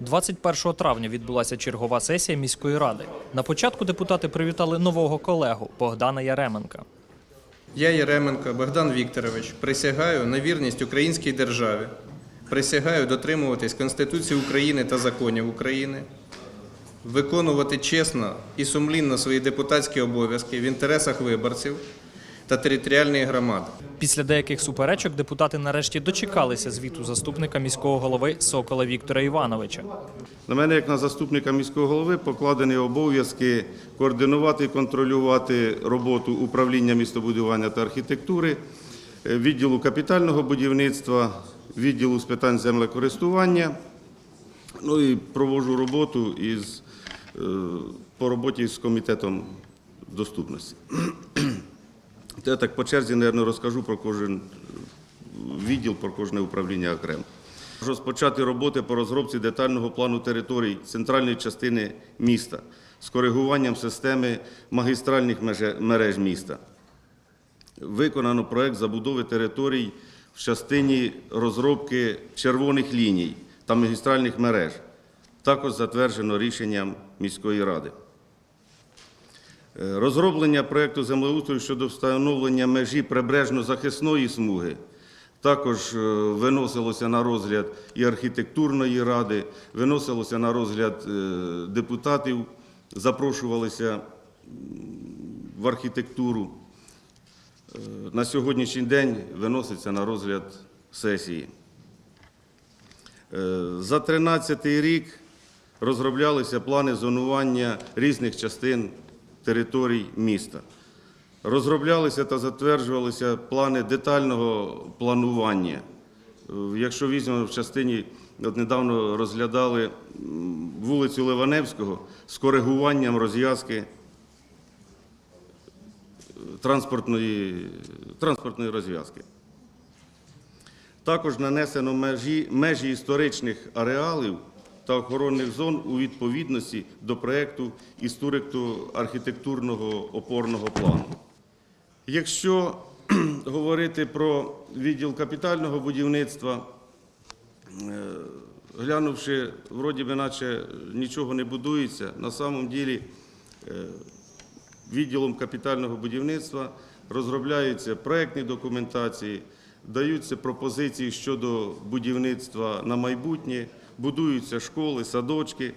21 травня відбулася чергова сесія міської ради. На початку депутати привітали нового колегу Богдана Яременка. Я, Яременко Богдан Вікторович, присягаю на вірність українській державі, присягаю дотримуватись Конституції України та законів України, виконувати чесно і сумлінно свої депутатські обов'язки в інтересах виборців та територіальної громади. Після деяких суперечок депутати нарешті дочекалися звіту заступника міського голови Сокола Віктора Івановича. На мене, як на заступника міського голови, покладені обов'язки координувати і контролювати роботу управління містобудування та архітектури, е, відділу капітального будівництва, відділу з питань землекористування. Ну і проводжу роботу із, е, по роботі з комітетом доступності. Я так по черзі, мабуть, розкажу про кожен відділ, про кожне управління окремо. Розпочати роботи по розробці детального плану територій центральної частини міста з коригуванням системи магістральних мереж міста. Виконано проект забудови територій в частині розробки червоних ліній та магістральних мереж. Також затверджено рішенням міської ради. Е, Розроблення проєкту землеустрою щодо встановлення межі прибережно-захисної смуги також е, виносилося на розгляд і архітектурної ради, виносилося на розгляд е, депутатів, запрошувалися в архітектуру. На сьогоднішній день виноситься на розгляд сесії. За 13 рік розроблялися плани зонування різних частин територій міста. Розроблялися та затверджувалися плани детального планування. Е, Якщо візьмемо в частині, от недавно розглядали вулицю Ливаневського з коригуванням розв'язки е, транспортної, транспортної розв'язки. Також нанесено межі, межі історичних ареалів та охоронних зон у відповідності до проєкту історико-архітектурного опорного плану. Якщо говорити про відділ капітального будівництва, е, глянувши, вроді би, наче нічого не будується, на самом ділі е, відділом капітального будівництва розробляються проектні документації, даються пропозиції щодо будівництва на майбутнє, будуються школи, садочки.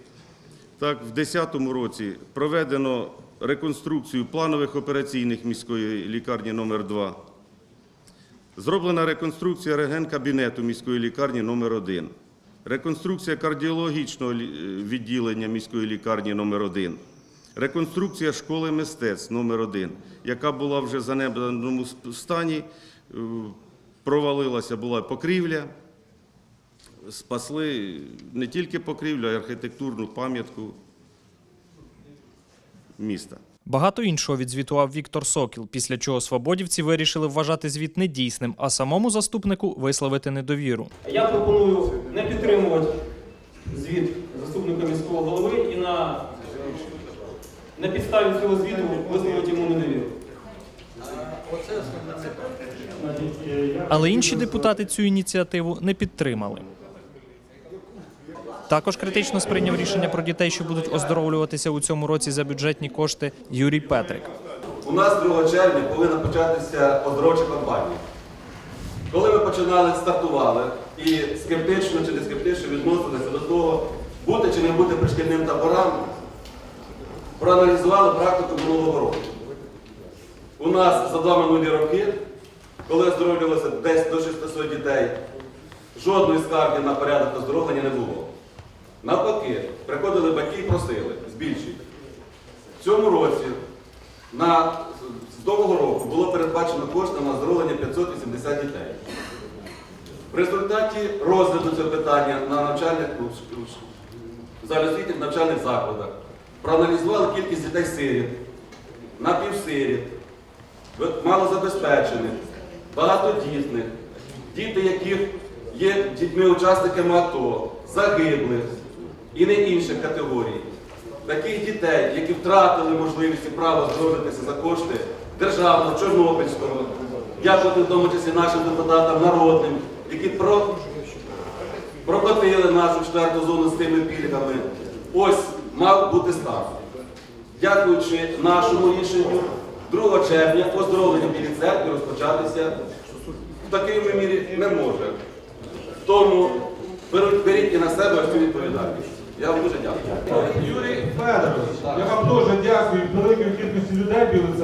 Так, в 2010 році проведено реконструкцію планових операційних міської лікарні номер 2 Зроблена реконструкція рентген-кабінету міської лікарні номер 1 реконструкція кардіологічного відділення міської лікарні номер 1 реконструкція школи мистецтв номер 1 яка була вже в занедбаному стані, е, провалилася була покрівля. Спасли не тільки покрівлю, а й архітектурну пам'ятку міста. Багато іншого відзвітував Віктор Сокіл, після чого свободівці вирішили вважати звіт недійсним, а самому заступнику висловити недовіру. Я пропоную не підтримувати звіт заступника міського голови і на, на підставі цього звіту висловити йому недовіру. Але інші депутати цю ініціативу не підтримали. Також критично сприйняв рішення про дітей, що будуть оздоровлюватися у цьому році за бюджетні кошти Юрій Петрик. У нас 2 червня повинна початися оздоровча кампанія. Коли ми починали, стартували і скептично чи не скептично відносилися до того, бути чи не бути пришкільним таборам, проаналізували практику минулого року. У нас за два минулі роки, коли оздоровлювалося десь до 600 дітей, жодної скарги на порядок оздоровлення не було. Навпаки, приходили батьки і просили, збільшіть. В цьому році на, з того року було передбачено кошти на оздоровлення 580 дітей. В результаті розгляду цього питання на навчальних загальноосвітніх навчальних закладах проаналізували кількість дітей сиріт, напівсиріт, малозабезпечених, багатодітних, діти, яких є дітьми-учасниками АТО, загиблих і не інших категорій. Таких дітей, які втратили можливість і право здоровитися за кошти державного, чорнобильського, дякувати в тому числі нашим депутатам народним, які про прокотили нашу четверту зону з тими пільгами. Ось мав бути старт. Дякуючи нашому рішенню, 2 червня оздоровлення білі церкви розпочатися в такій мірі не може. Тому беріть і на себе цю відповідальність. Я вам дуже дякую. Юрій Федорович, я вам дуже дякую великій кількості людей в Білій.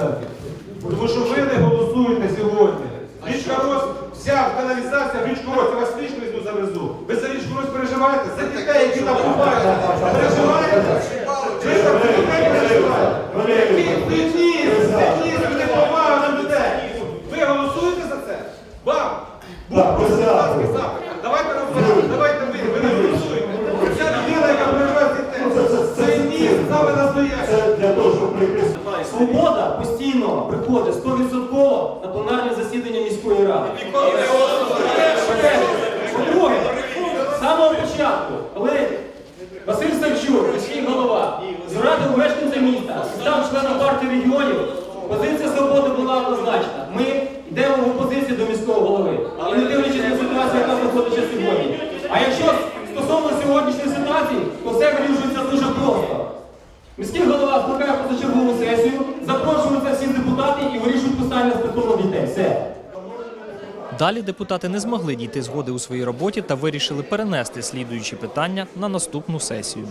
Тому що ви не голосуєте сьогодні. Річка Рос, вся каналізація в річку Рос, я вас лічно йду завезу. Ви за річку Рос переживаєте? За дітей, які там бувають. Переживаєте? Ви за дітей переживаєте? Вийдіть, вийдіть, люди повага до людей. Ви голосуєте за це? Вам? Був депутатський запит. Давайте розберемо, давайте ви, ви не голосуєте. Ця людина, яка переживає за дітей, саме настояще. Свобода постійно приходить 100% на пленарне засідання міської ради. По-друге, з самого початку, коли Василь Савчук, міський голова, зрадив мешканця міста, став членом партії регіонів, позиція свободи була однозначна. Ми йдемо в опозицію до міського голови. І не дивлячись на ситуацію, яка знаходиться сьогодні. А якщо стосовно сьогоднішньої ситуації, то все вирішується дуже просто. Міський голова скликає позачергову сесію, запрошуються всі депутати і вирішують дітей. Все. Далі депутати не змогли дійти згоди у своїй роботі та вирішили перенести слідуючі питання на наступну сесію.